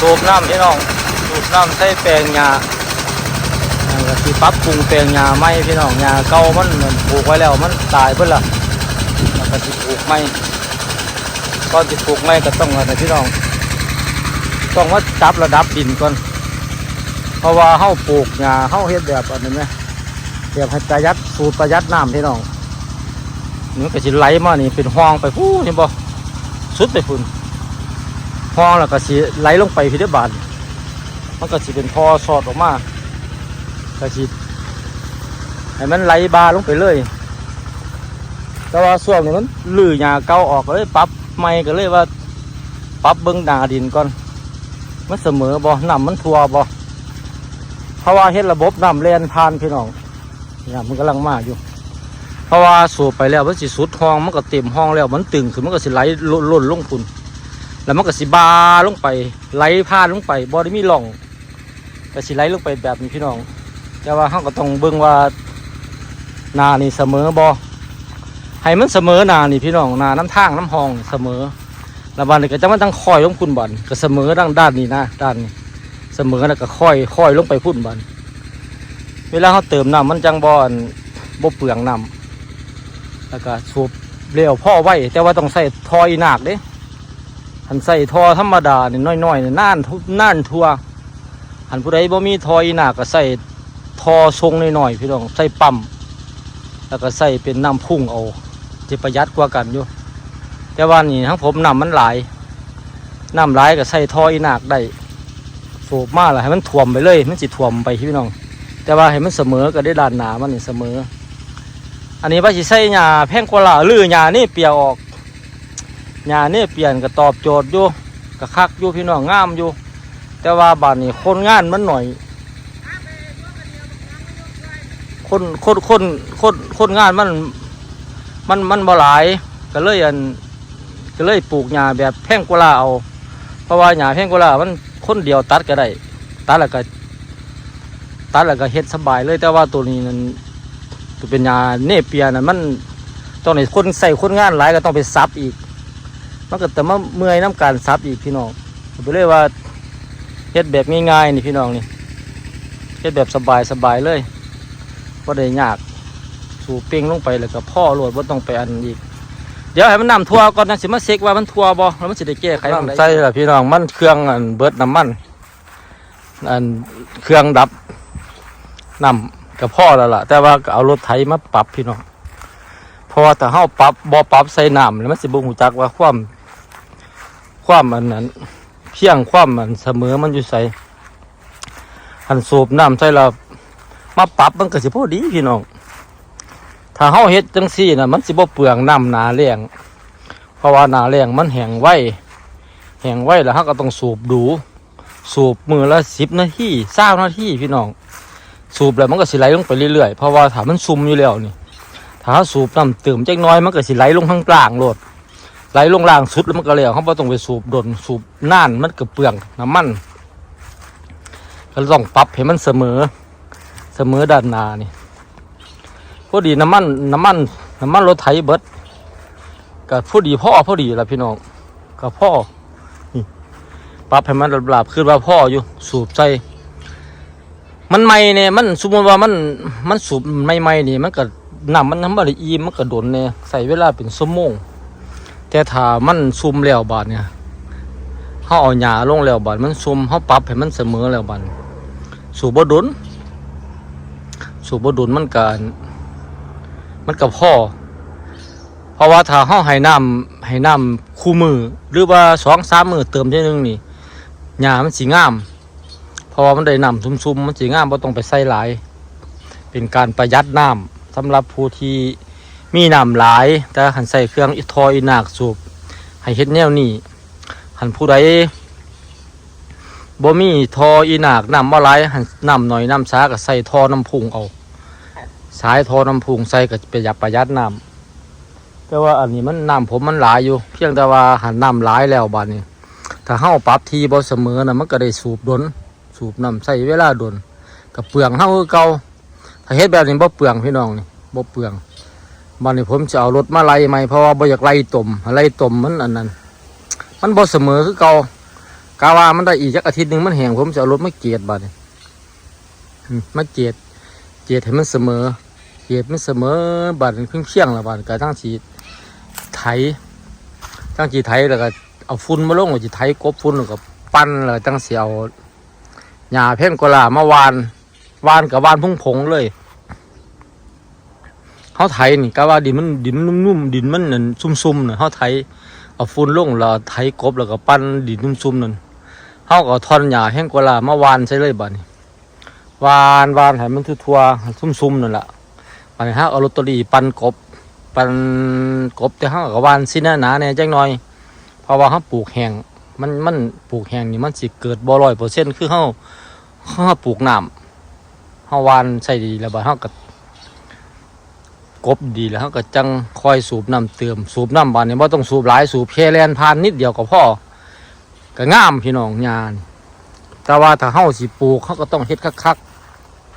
สูบน้ำพี่น้องสูบน้ำใส่แปลงหญ้านั่นก็สิปรับปรุงแปลงหญ้าใหม่พี่น้องหญ้าเก่ามันมันปลูกไว้แล้วมันตายเพิ่นละแล้วก็สิปลูกใหม่ก่อนสิปลูกใหม่ก็ต้องอะไรพี่น้องต้องมาจับระดับดินก่อนเพราะว่าเฮาปลูกหญ้าเฮาเฮ็ดแบบอันนี้ไหมแบบประหยัดสูตรประหยัดน้ำพี่น้องนี่ก็สิไหลมานี่เป็นห้องไปพู้นี่บ่สุดไปพุ่น ห้องแล้วก็สิไหลลงไปพิธีบาทมันก็สิเป็นพอสอดออกมาก็สิให้มันไหลบาลงไปเลย แต่ว่าส่วนนี้มันลื้อหญ้าเก่าออกเลยปรับใหม่ก็เลยว่าปรับเบิ้งหนาดินก่อนมันเสมอบ่น้ำมันทั่วบ่เพราะว่าเฮ็ดระบบน้ำเลียนผ่านพี่น้องเนี่ยมันกำลังมาอยู่ เพราะว่าสูบไปแล้วมันสิสุดห้องมันก็เต็มห้องแล้วมันตึงขึ้นมันก็สิไหลล่นล่นลงพุ่น แล้วมันก็สิบาลงไปไหลผ่านลงไปบ่ได้มีร่องก็สิไหลลงไปแบบนี้พี่น้อง แต่ว่าเฮาก็ต้องเบิ่งว่านานี่เสมอบ่ให้มันเสมอนานี่พี่น้องนาน้ำทางน้ำห้องเสมอแล้วบันนี้ก็จะมันต้องคอยลงพุ่นบันก็เสมอด้านด้านนี้นะด้านนี้เสมอแล้วก็ค่อยค่อยลงไปพุ่นบันเวลาเขาเติมน้ำมันจังบอนบ่เปลืองน้ำแล้วก็สูบเร็วพ่อไว้แต่ว่าต้องใส่ทออีหนักเด้ หันใส่ทอธรรมดาเนี่ยน้อยๆเนี่ยน่านทุน่านทัวหันผู้ใดบ่มีทออีหนักก็ใส่ทอทรงน้อยๆพี่น้องใส่ปั๊มแล้วก็ใส่เป็นน้ำพุ่งเอาจะประหยัดกว่ากันอยู่ แต่ว่านี่ทั้งผมน้ำมันหลายน้ำหลายก็ใส่ทออีหนากได้สูบมาแล้วให้มันถ่วมไปเลย มันสิถ่วมไปพี่น้อง แต่ว่าให้มันเสมอก็ได้ด้านหนามันนี่เสมอ อันนี้ว่าสิใส่หญ้าแพงกว่าหรือหญ้านี่เปียออก หญ้านี่เปลี่ยนก็ตอบโจทย์อยู่ก็คักอยู่พี่น้องงามอยู่ แต่ว่าบ้านนี้คนงานมันหน่อย คนคนคนคนคนงานมันมันมันบ่หลายก็เลยอันก็เลยปลูกหญ้าแบบแพ่งกว่าเอา เพราะว่าหญ้าแพ่งกว่ามันคนเดียวตัดก็ได้ตัดแล้วก็ตัดแล้วก็เฮ็ดสบายเลย แต่ว่าตัวนี้นั้นตัวเป็นหญ้าเนเปียนะมันต้องในคนใส่คนงานหลายก็ต้องไปซับอีก มันก็แต่มาเมื่อยน้ำการซับอีกพี่น้องไปเลยว่าเฮ็ดแบบง่ายๆนี่พี่น้องนี่เฮ็ดแบบสบายๆเลยว่าได้ยากสูบเป่งลงไปแล้วก็พ่อโหลดว่าต้องไปอันอีก เดี๋ยวให้มันน้ำทัวก่อนนะสิมาเช็คว่ามันทัวบ่แล้วมันจะได้แก้ไขมันใช่ละพี่น้องมันเครื่องอันเบิดน้ำมันอันเครื่องดับน้ำกับพ่อแล้วล่ะ แต่ว่าเอารถไถมาปรับพี่น้องเพราะว่าถ้าเฮาปรับบ่ปรับใส่น้ำแล้วมันสิบ่ฮู้จักว่าความ ความอันนั้นเพียงความมันเสมอมันอยู่ใส่หันสูบน้ำใส่แล้วมาปรับมันก็สิพอดีพี่น้องถ้าเฮาเฮ็ดจังซี่น่ะมันสิบ่เปลืองน้ำหนาแรงเพราะว่าหนาแรงมันแห้งไวแห้งไวแล้วเฮาก็ต้องสูบดู สูบมือละ10นาที20นาทีพี่น้องสูบแล้วมันก็สิไหลลงไปเรื่อยๆเพราะว่าถ้ามันซุ่มอยู่แล้วนี่ถ้าสูบน้ำเติมจักน้อยมันก็สิไหลลงข้างกลางโลด ไหลลงล่างสุดแล้วมันก็แล้วเฮาบ่ต้องไปสูบดนสูบน่านมันก็เปลืองน้ำมันก็ต้องปรับให้มันเสมอ เสมอด้านหน้านี่พอดีน้ำมันน้ำมันน้ำมันรถไถเบิดกับพอดีพ่อพอดีละพี่น้องกับพ่อปรับให้มันระบาบขึ้นว่าพ่ออยู่สูบใส่มันใหม่เนี่ยมันสมมติว่ามันมันสูบใหม่ๆนี่มันก็น้ำมันน้ำมันอีมันก็โดนเนี่ยใส่เวลาเป็นชั่วโมง แต่ถ้ามันซุ่มแล้วบาดเนี่ยเขาเอาหญ้าลงแล้วบาดมันซุ่มเขาปรับให้มันเสมอแล้วบาดสูบบดุนสูบบดุนมันกันมันกับพ่อเพราะว่าถ้าห้องให้น้ำให้น้ำคู่มือ หรือว่าสองสามมือเติมเท่นึงนี่หญ้ามันสีงามเพราะว่ามันได้น้ำซุ่มๆมันสีงามเราต้องไปใส่หลาย เป็นการประหยัดน้ำสำหรับผู้ที่ มีน้ำหลาย แต่หันใส่เครื่องอิทอยนักสูบให้เฮ็ดแนวนี้หันผู้ใดบ่มีทออีนักน้ำบ่หลายหันน้ำหน่อยน้ำช้าก็ใส่ทอน้ำพุงเอาสายทอน้ำพุงใส่ก็ประหยัดประหยัดน้ำแต่ว่าอันนี้มันน้ำผมมันหลายอยู่ เพียงแต่ว่าหันน้ำหลายแล้วบาดนี้ ถ้าเฮาปรับทีบ่เสมอนะมันก็ได้สูบดน สูบน้ำใส่เวลาดนกับเปลืองเฮาคือเก่าถ้าเฮ็ดแบบนี้บ่เปลืองพี่น้องนี่บ่เปลือง บัดนี้ผมจะเอารถมาไล่ใหม่เพราะว่าบ่อยากไล่ตมไล่ตมมันอันนั้น มันบ่เสมอคือเก่ากาว่ามันได้อีกจักอาทิตย์หนึ่งมันแห้งผมจะเอารถมาเกียดบัดนี้มาเกียดเกียดให้มันเสมอ เกียดมันเสมอบัดนี้เพิ่งเชี่ยงละบัดก็ทั้งสีไถทั้งสีไถแล้วก็เอาฝุ่นมาลงแล้วสีไถกบฝุ่นแล้วก็ปั้นแล้วก็ตั้งเสียวหญ้าเพ่นกลามาวาน วานกับวานพุ่งผงเลย เขาไถนี่กาว่าดินมันดินมันนุ่มๆดินมันนั่นซุ่มๆน่ะเขาไถเอาฝุ่นลงแล้วไถกบแล้วก็ปั้นดินซุ่มๆนั่นเฮาก็ทอนหญ้าแห้งกว่าลามาวานใส่เลยบัดนี้วานวานให้มันทั่วๆซุ่มๆนั่นล่ะบัดนี้เฮาเอาลอตเตอรี่ปั้นกบปั้นกบแต่เฮาก็วานสิหนาๆแหน่จักหน่อยเพราะว่าเฮาปลูกแห้งมันมันปลูกแห้งนี่มันสิเกิดบ่100%คือเฮาเฮาปลูกน้ำเฮาวานใส่ดีแล้วบัดเฮาก็ กบดีแล้วก็จังคอยสูบน้ำเติมสูบน้ำบานนี้บ่ต้องสูบหลายสูบแค่แลนผ่านนิดเดียวก็พอก็งามพี่น้องงาน แต่ว่าถ้าเฮาสิปลูกเฮาก็ต้องเฮ็ดคัก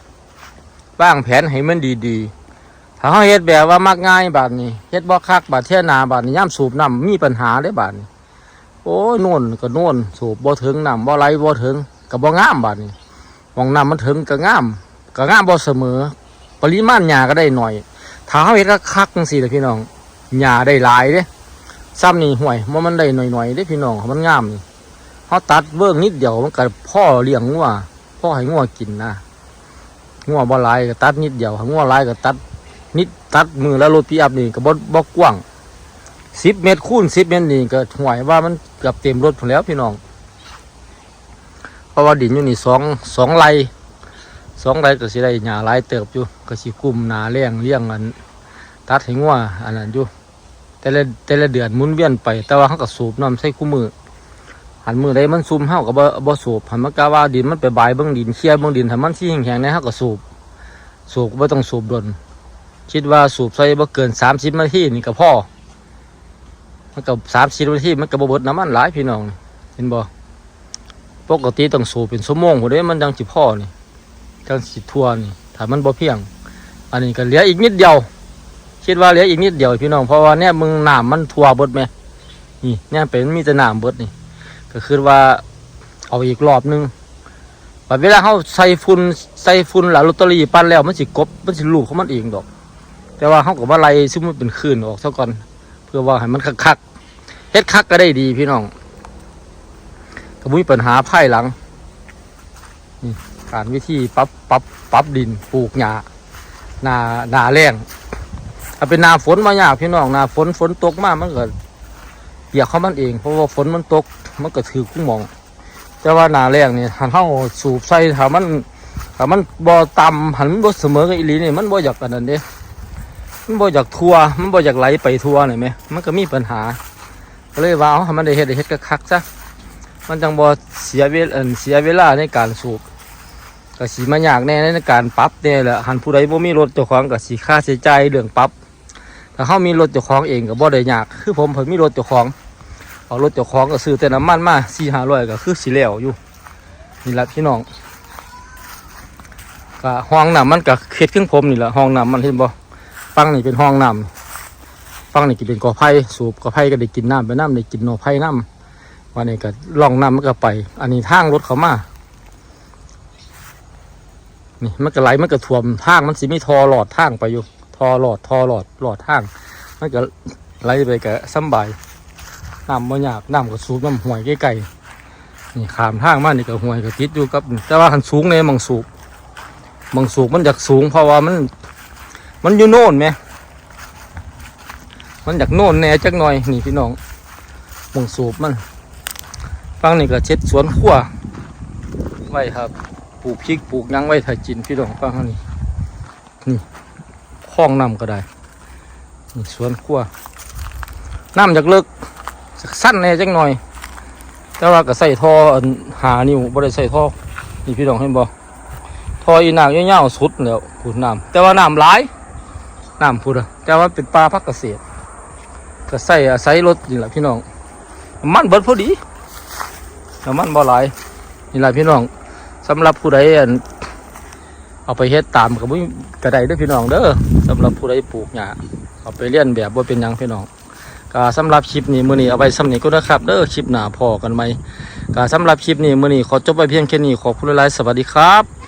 ๆวางแผนให้มันดีๆ ถ้าเฮาเฮ็ดแบบว่ามักง่ายบาดนี้เฮ็ดบ่คักบาดเที่ยนาบาดนี้ย่ามสูบน้ำมีปัญหาเด้บาดนี้โอ้ยโน่นก็โน่นสูบบ่ถึงน้ำบ่ไหลบ่ถึงก็บ่งามบาดนี้มองน้ำมันถึงก็งามก็งามบ่เสมอ ปริมาณหญ้าก็ได้หน่อย ถ้าเฮาเฮ็ดคักจังซี่แหละพี่น้องหญ้าได้หลายเด้ซ้ำนี่ห่วยมันมันได้หน่อยๆเด้พี่น้องมันงามนี่เฮาตัดเบิ่งนิดเดียวมันก็พ่อเลี้ยงงัวพ่อให้งัวกินนะงัวบ่หลายก็ตัดนิดเดียวถ้างัวหลายก็ตัดนิดตัดมือแล้วรถปีอัพนี่ก็บ่บ่กว้างสิบเมตรคูณสิบเมตรนี่ก็ห่วยว่ามันเกือบเต็มรถผมแล้วพี่น้อง เพราะว่าดินอยู่นี่สองสองไร่ สองไร่ก็สิได้หญ้าหลายเติบอยู่ก็สิกุมหนาเลี้ยงเลี้ยงอันตัดให้งัวอันนั้นอยู่แต่ละแต่ละเดือนมุนเวียนไป แต่ว่าเขาก็สูบน้ำใส่คู่มือ หันมือใดมันซุ่มเฮาก็บ่บ่สูบหันมันกะว่าดินมันไปบายเบิ่งดินเคลียเบิ่งดินถ้ามันที่แห้งๆเนี่ยเฮาก็สูบ สูบก็บ่ต้องสูบดนคิดว่าสูบใส่บ่เกินสามสิบนาทีนี่ก็พอมันก็สามสิบนาทีมันก็บ่บดน้ำมันหลายพี่น้องเห็นบ่ปกติต้องสูบเป็นชั่วโมงพุ่นเด้มันจังสิพ่อนี่ จังสิทวนี่ถ้ามันบ่เพียง อันนี้ก็เหลืออีกนิดเดียว คิดว่าเหลืออีกนิดเดียวพี่น้องเพราะว่าเนี่ยมึงหน้ำมันทั่วบดไหมนี่เนี่ยเป็นมีแต่น้ำเบิดนี่ ก็คือว่าเอาอีกรอบนึงบัดเวลาเขาใส่ฝุ่นใส่ฝุ่นหลาลอตเตอรี่ปั้นแล้วมันสิกบมันสิลูกของมันเองดอก แต่ว่าเขาก็ว่าไล่ซึ่งมันเป็นคืนออกซะก่อนเพื่อว่าให้มันคักๆเฮ็ดคักก็ได้ดีพี่น้องก็มีปัญหาภายหลังนี่ การวิธีปรับปรับปรับดินปลูกหญ้านานาแรงถ้าเป็นนาฝนมายากพี่น้องนาฝนฝนตกมากมันเก็เปียกเขามันเอง เพราะว่าฝนมันตกมันก็ถือกุ้งมอง แต่ว่านาแรงนี่หันเข้าสูบใส่ถ้ามันถ้ามันบ่ต่ำหันบ่เสมอกับอีลีนี่มันบ่อยากกันนั่นเด้มันบ่อยากทัวร์มันบ่อยากไหลไปทัวร์หน่อยไหมมันก็มีปัญหาก็เลยว่าเอาให้มันได้เฮ็ดได้เฮ็ดคักซะมันจังบ่เสียเวลาเสียเวลาในการสูบ ก็สิมายากแน่ในการปรับแน่แหละหันผู้ใดบ่มีรถเจ้าของก็สิค่าใช้จ่ายเรื่องปรับถ้าเขามีรถเจ้าของเองก็บ่ได้ยากคือผมผมมีรถเจ้าของเอารถเจ้าของก็ซื้อแต่น้ำมันมา4-500ก็คือสิแล้วอยู่นี่ละพี่น้องก็ห้องน้ำมันก็เฮ็ดขึ้นผมนี่แหละห้องน้ำมันเห็นบ่ฟังนี่เป็นห้องน้ำฟังนี่กินเป็นกอไผ่สูบกอไผ่ก็ได้กินน้ำไปน้ำได้กินนอไผ่น้ำวันนี้ก็ล่องน้ำมันก็ไป อันนี้ทางรถเขามา นี่มันก็ไหลมันก็ท่วมทางมันสิมีทอหลอดทางไปอยู่ทอหลอดทอหลอดหลอดทางมันก็ไหลไปก็สำบายน้ำบ่ยากน้ำก็สูบน้ำห่วยใกล้ๆนี่ขามทางมานี่ก็ห่วยก็ติดอยู่กับ แต่ว่าหันสูงในมังสูบมังสูบมันอยากสูงเพราะว่ามัน มันอยู่โน่นไหมมันอยากโน่นแน่จักหน่อยนี่พี่น้องมังสูบมันฟังนี่ก็เช็ดสวนขั้วไว้ครับ ปลูกพริกปลูกยังไว้ถ่ายจินพี่น้องฟังนี้นี่คลองน้ำก็ได้นี่สวนขั้วน้ำจากเลิกสั้นแน่จักหน่อย แต่ว่าก็ใส่ท่อหานิ้วบ่ได้ใส่ท่อนี่พี่น้องเห็นบ่ทออีนางเงี้ยวๆสุดแล้วพูดน้ำแต่ว่าน้ำหลายน้ำพูดอะแต่ว่าเป็นปลาพักเกษตรก็ใส่อาศัยรถนี่แหละพี่น้องมันเบิดพอดีน้ำมันบ่หลายนี่แหละพี่น้อง สำหรับผู้ใดเอาไปเฮ็ดตามกับกระไดเด้อพี่น้องเด้อสำหรับผู้ใดปลูกหญ้าเอาไปเลี้ยนแบบว่าเป็นยังพี่น้องก็สำหรับคลิปนี้มื้อนี้เอาไปสำนี้ก็นะครับเด้อคลิปหน้าพอกันไหมก็สำหรับคลิปนี้มื้อนี้ขอจบไปเพียงแค่นี้ขอบคุณหลายๆสวัสดีครับ